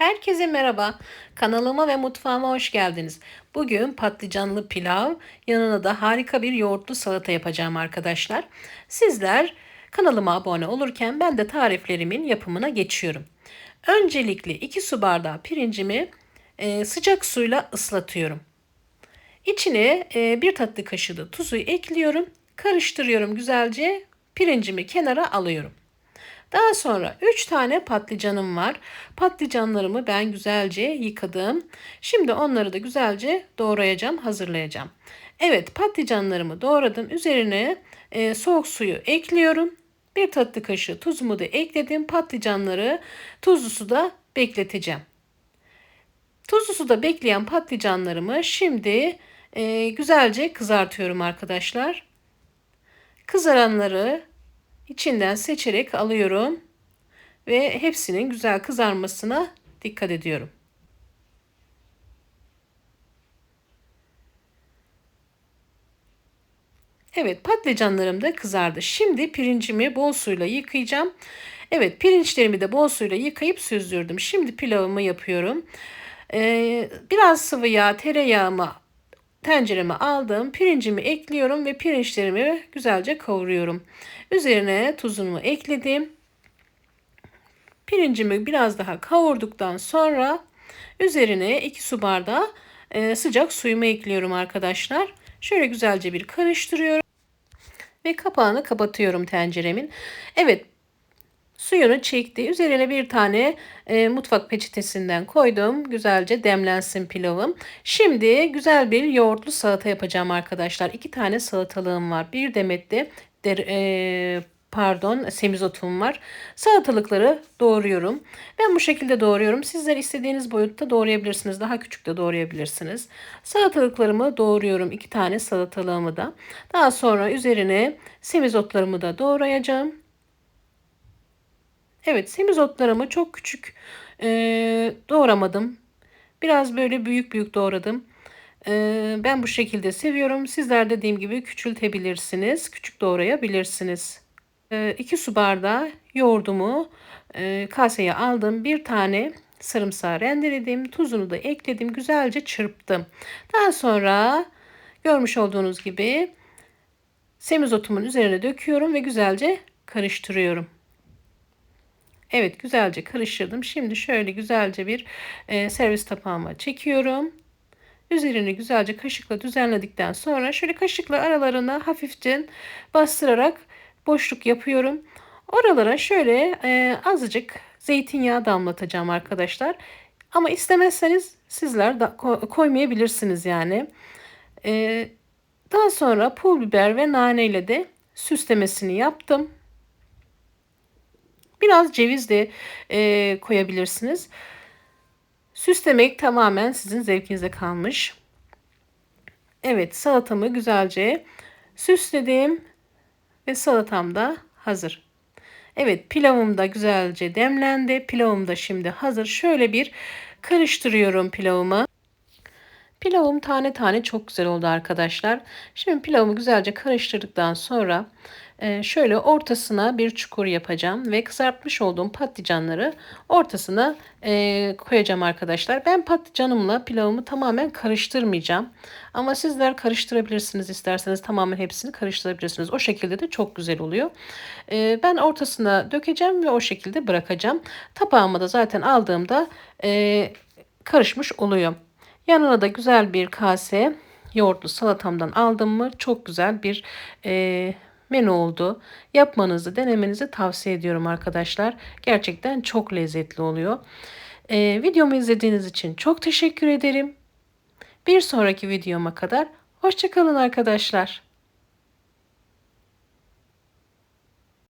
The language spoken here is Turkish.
Herkese merhaba. Kanalıma ve mutfağıma hoş geldiniz. Bugün patlıcanlı pilav, yanına da harika bir yoğurtlu salata yapacağım arkadaşlar. Sizler kanalıma abone olurken ben de tariflerimin yapımına geçiyorum. Öncelikle 2 su bardağı pirincimi e, sıcak suyla ıslatıyorum. İçine e, bir tatlı kaşığı da tuzu ekliyorum. Karıştırıyorum güzelce. Pirincimi kenara alıyorum. Daha sonra 3 tane patlıcanım var. Patlıcanlarımı ben güzelce yıkadım. Şimdi onları da güzelce doğrayacağım, hazırlayacağım. Evet patlıcanlarımı doğradım. Üzerine e, soğuk suyu ekliyorum. Bir tatlı kaşığı tuzumu da ekledim. Patlıcanları tuzlu suda bekleteceğim. Tuzlu suda bekleyen patlıcanlarımı şimdi e, güzelce kızartıyorum arkadaşlar. Kızaranları içinden seçerek alıyorum ve hepsinin güzel kızarmasına dikkat ediyorum. Evet patlıcanlarım da kızardı. Şimdi pirincimi bol suyla yıkayacağım. Evet pirinçlerimi de bol suyla yıkayıp süzdürdüm. Şimdi pilavımı yapıyorum. Ee, biraz sıvı yağ tereyağımı tencereme aldım. Pirincimi ekliyorum ve pirinçlerimi güzelce kavuruyorum. Üzerine tuzumu ekledim. Pirincimi biraz daha kavurduktan sonra üzerine 2 su bardağı e, sıcak suyumu ekliyorum arkadaşlar. Şöyle güzelce bir karıştırıyorum. Ve kapağını kapatıyorum tenceremin. Evet Suyunu çekti. Üzerine bir tane e, mutfak peçetesinden koydum. Güzelce demlensin pilavım. Şimdi güzel bir yoğurtlu salata yapacağım arkadaşlar. İki tane salatalığım var. Bir demet de e, pardon semizotum var. Salatalıkları doğruyorum. Ben bu şekilde doğruyorum. Sizler istediğiniz boyutta doğrayabilirsiniz. Daha küçük de doğrayabilirsiniz. Salatalıklarımı doğruyorum. iki tane salatalığımı da. Daha sonra üzerine semizotlarımı da doğrayacağım. Evet semizotlarımı çok küçük e, doğramadım. Biraz böyle büyük büyük doğradım. E, ben bu şekilde seviyorum. Sizler dediğim gibi küçültebilirsiniz. Küçük doğrayabilirsiniz. 2 e, su bardağı yoğurdumu e, kaseye aldım. Bir tane sarımsağı rendeledim. Tuzunu da ekledim. Güzelce çırptım. Daha sonra görmüş olduğunuz gibi semizotumun üzerine döküyorum ve güzelce karıştırıyorum. Evet güzelce karıştırdım. Şimdi şöyle güzelce bir e, servis tabağıma çekiyorum. Üzerini güzelce kaşıkla düzenledikten sonra şöyle kaşıkla aralarına hafifçe bastırarak boşluk yapıyorum. Oralara şöyle e, azıcık zeytinyağı damlatacağım arkadaşlar. Ama istemezseniz sizler da koymayabilirsiniz yani. E, daha sonra pul biber ve nane ile de süslemesini yaptım. Biraz ceviz de e, koyabilirsiniz. Süslemek tamamen sizin zevkinize kalmış. Evet salatamı güzelce süsledim ve salatam da hazır. Evet pilavım da güzelce demlendi. Pilavım da şimdi hazır. Şöyle bir karıştırıyorum pilavımı. Pilavım tane tane çok güzel oldu arkadaşlar. Şimdi pilavımı güzelce karıştırdıktan sonra e, şöyle ortasına bir çukur yapacağım ve kızartmış olduğum patlıcanları ortasına e, koyacağım arkadaşlar. Ben patlıcanımla pilavımı tamamen karıştırmayacağım. Ama sizler karıştırabilirsiniz isterseniz tamamen hepsini karıştırabilirsiniz. O şekilde de çok güzel oluyor. E, ben ortasına dökeceğim ve o şekilde bırakacağım. Tabağıma da zaten aldığımda karışmış oluyor. Yanına da güzel bir kase yoğurtlu salatamdan aldım mı çok güzel bir e, menü oldu. Yapmanızı, denemenizi tavsiye ediyorum arkadaşlar. Gerçekten çok lezzetli oluyor. E, videomu izlediğiniz için çok teşekkür ederim. Bir sonraki videoma kadar hoşçakalın arkadaşlar.